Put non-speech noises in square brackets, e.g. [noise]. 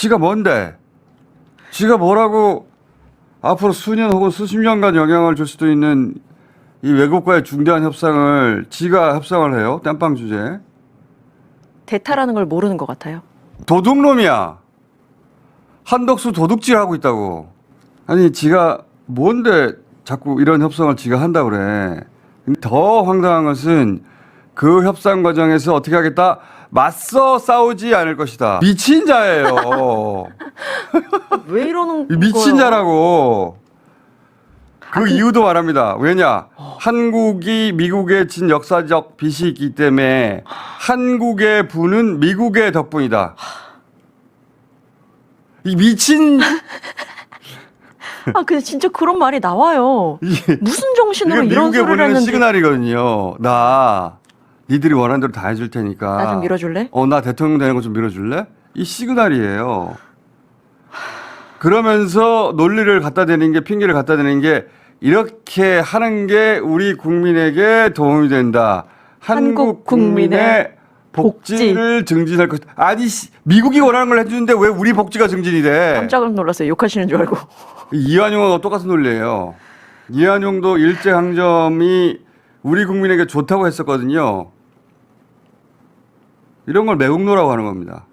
지가 뭔데? 지가 뭐라고 앞으로 수년 혹은 수십 년간 영향을 줄 수도 있는 이 외국과의 중대한 협상을 지가 협상을 해요. 땜빵 주제. 대타라는 걸 모르는 것 같아요. 도둑놈이야. 한덕수 도둑질 하고 있다고. 아니 지가 뭔데 자꾸 이런 협상을 지가 한다 그래. 더 황당한 것은 그 협상 과정에서 어떻게 하겠다? 맞서 싸우지 않을 것이다. 미친 자예요. [laughs] 왜 이러는 이 미친 거예요? 자라고. 그 이유도 말합니다. 왜냐? 한국이 미국에 진 역사적 빚이 있기 때문에 한국의 부는 미국의 덕분이다. 이 미친 [laughs] 아 근데 진짜 그런 말이 나와요. 무슨 정신으로 이게 이런 미국에 소리를 보내는 했는지 시그널이거든요. 나 니들이 원하는 대로 다 해줄 테니까. 나 좀 밀어줄래? 어, 나 대통령 되는 거 좀 밀어줄래? 이 시그널이에요. 그러면서 논리를 갖다 대는 게 핑계를 갖다 대는 게 이렇게 하는 게 우리 국민에게 도움이 된다. 한국 한국 국민의 국민의 복지를 증진할 것. 아니 씨, 미국이 원하는 걸 해주는데 왜 우리 복지가 증진이 돼? 깜짝 놀랐어요. 욕하시는 줄 알고. 이완용하고 똑같은 논리예요. 이완용도 일제강점이 우리 국민에게 좋다고 했었거든요. 이런 걸 매국노라고 하는 겁니다.